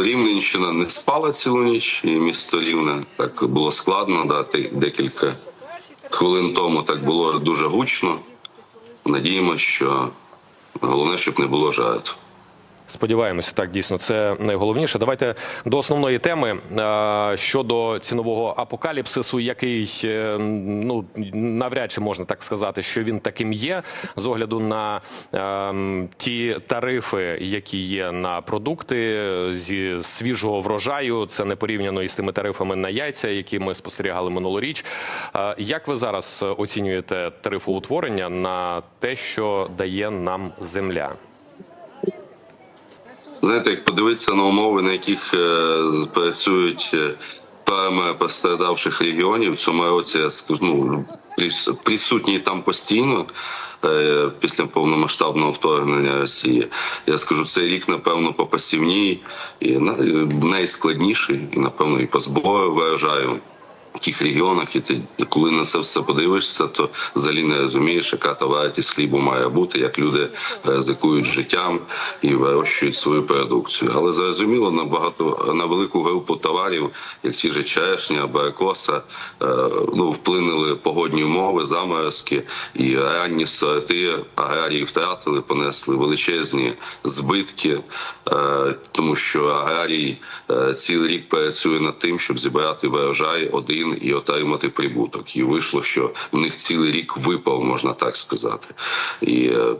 Рівненщина не спала цілу ніч, і місто Рівне так було складно дати декілька хвилин тому. Так було дуже гучно. Надіємося, що головне, щоб не було жертв. Сподіваємося, так дійсно це найголовніше. Давайте до основної теми е, щодо цінового апокаліпсису, який е, ну навряд чи можна так сказати, що він таким є з огляду на е, ті тарифи, які є на продукти зі свіжого врожаю. Це не порівняно із тими тарифами на яйця, які ми спостерігали минулоріч. Е, Як ви зараз оцінюєте тарифоутворення на те, що дає нам земля? Знаєте, як подивитися на умови, на яких е, працюють е, пострадавших регіонів в цьому році, ну, прис- присутній там постійно. е, Після повномасштабного вторгнення Росії, я скажу, цей рік, напевно, по посівній і найскладніший, і напевно, і по збору виражаю в тих регіонах, і ти коли на це все подивишся, то взагалі не розумієш, яка та вартість хлібу має бути, як люди ризикують життям і вирощують свою продукцію. Але зрозуміло на багато на велику групу товарів, як ті ж черешня, абрикоса, е, ну вплинули погодні умови, заморозки і ранні сорти аграрії втратили, понесли величезні збитки, е, тому що аграрій е, цілий рік працює над тим, щоб зібрати врожай один і отримати прибуток. І вийшло, що в них цілий рік випав, можна так сказати. І е,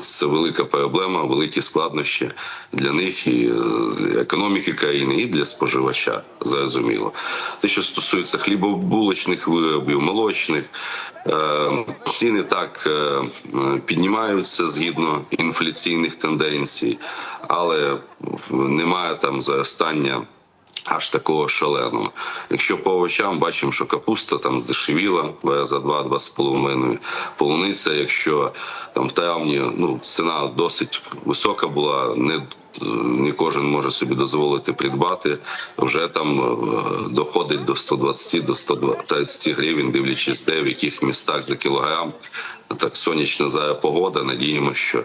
це велика проблема, великі складнощі для них і е, для економіки країни, і для споживача. Зрозуміло. Те, що стосується хлібобулочних виробів, молочних. е, Ціни так піднімаються згідно інфляційних тенденцій, але немає там зростання аж такого шаленого. Якщо по овочам бачимо, що капуста там здешевіла за 2 з половиною. Полуниця, якщо там в травні ну ціна досить висока була, не не кожен може собі дозволити придбати. Вже там е, доходить до 120 до 130 гривень, дивлячись, де в яких містах за кілограм. Так сонячна зараз погода. Надіємося, що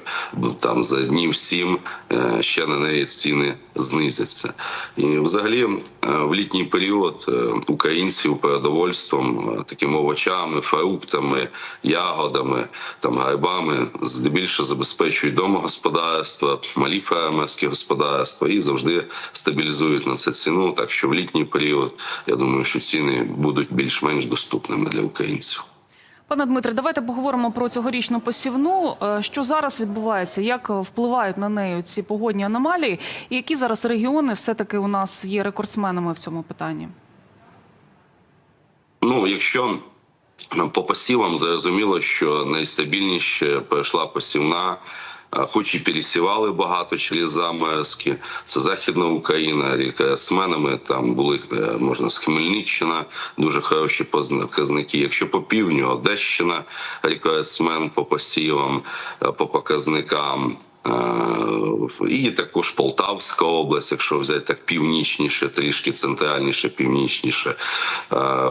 там за днів сім е, ще на неї ціни знизяться. І взагалі е, в літній період е, українців продовольством, е, такими овочами, фруктами, ягодами, там грибами здебільшого забезпечують домогосподарства, малі фермерські господарства і завжди стабілізують на це ціну. Так що в літній період я думаю, що ціни будуть більш-менш доступними для українців. Пане Дмитре, давайте поговоримо про цьогорічну посівну. Е, Що зараз відбувається? Як впливають на неї ці погодні аномалії? І які зараз регіони все-таки у нас є рекордсменами в цьому питанні? Ну, якщо по посівам зрозуміло, що найстабільніше пройшла посівна. Хоч і пересівали багато через заморозки, це Західна Україна, рекордсменами там були е, можна з Хмельниччина, дуже хороші показники. Якщо по півдню Одещина, рекордсмен по посівам, е, по показникам. І також Полтавська область, якщо взяти так північніше, трішки центральніше, північніше,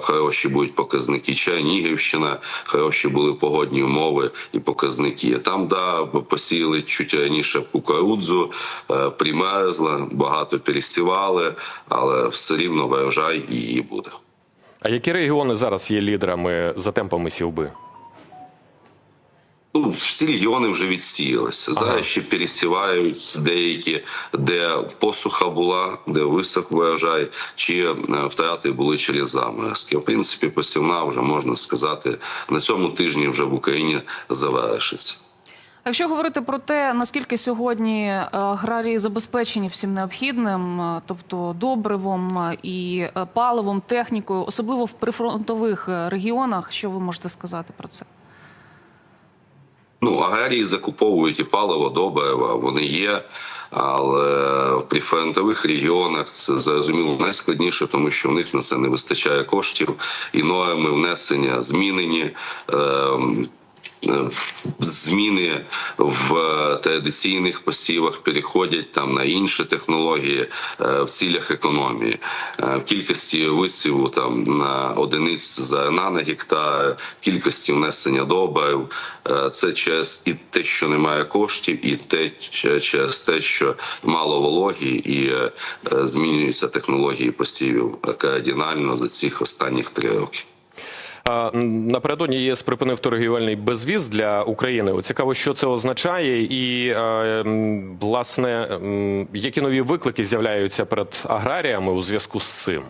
хороші будуть показники. Чернігівщина, хороші були погодні умови і показники. Там да посіяли чуть раніше кукурудзу, е, примерзла, багато пересівали, але все рівно врожай її буде. А які регіони зараз є лідерами за темпами сівби? Ну, всі регіони вже відсіялися. Зараз ще пересівають деякі, де посуха була, де висох врожай, чи е, втрати були через заморозки. В принципі, посівна вже можна сказати на цьому тижні вже в Україні завершиться. Якщо говорити про те, наскільки сьогодні е, аграрії забезпечені всім необхідним, е, тобто добривом і паливом, технікою, особливо в прифронтових регіонах, що ви можете сказати про це? Ну, аграрії закуповують і паливо, добрива, вони є. Але в прифронтових регіонах це зрозуміло найскладніше, тому що в них на це не вистачає коштів, і норми внесення змінені. Е, зміни в е, традиційних посівах переходять там на інші технології е, в цілях економії. Е, В кількості висіву там на одиниць зерна на гектар, в кількості внесення добрив. Е, Це через і те, що немає коштів, і те через те, що мало вологі, і е, е, змінюються технології посівів кардинально за цих останніх три роки. Напередодні ЄС припинив торгівельний безвіз для України. Цікаво, що це означає, і власне які нові виклики з'являються перед аграріями у зв'язку з цим.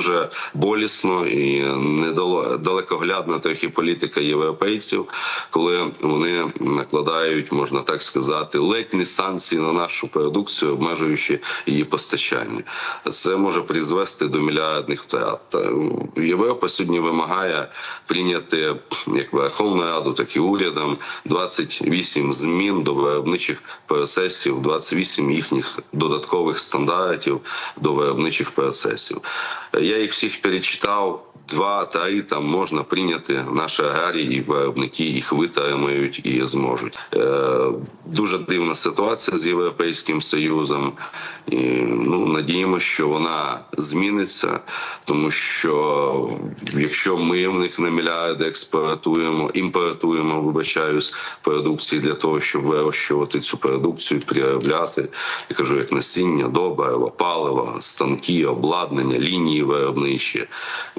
Дуже болісно і недало- далекоглядна трохи політика європейців, коли вони накладають, можна так сказати, ледь не санкції на нашу продукцію, обмежуючи її постачання. Це може призвести до мільярдних втрат. Європа сьогодні вимагає прийняти як Верховну Раду, так і урядом 28 змін до виробничих процесів, 28 їхніх додаткових стандартів до виробничих процесів. Я їх всіх перечитав. Два-три там можна прийняти наші аграрії і виробники їх витримають і зможуть. Е, дуже дивна ситуація з європейським союзом. І, ну надіємося, що вона зміниться, тому що якщо ми в них на мільярди експортуємо, імпортуємо, вибачаюсь, продукції для того, щоб вирощувати цю продукцію, переробляти, я кажу, як насіння, добрива, паливо, станки, обладнання, лінії виробничі,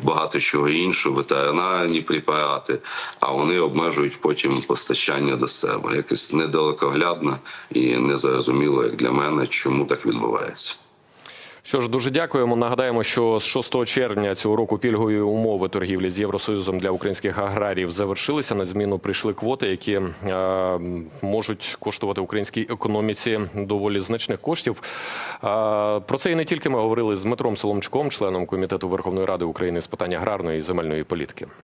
багато чого іншого, ветеринарні препарати, а вони обмежують потім постачання до себе. Якось недалекоглядно і незрозуміло, як для мене, чому так відбувається. Що ж, дуже дякуємо. Нагадаємо, що з 6 червня цього року пільгові умови торгівлі з Євросоюзом для українських аграріїв завершилися. На зміну прийшли квоти, які е, можуть коштувати українській економіці доволі значних коштів. Е, про це і не тільки ми говорили з Дмитром Соломчуком, членом комітету Верховної Ради України з питань аграрної і земельної політики.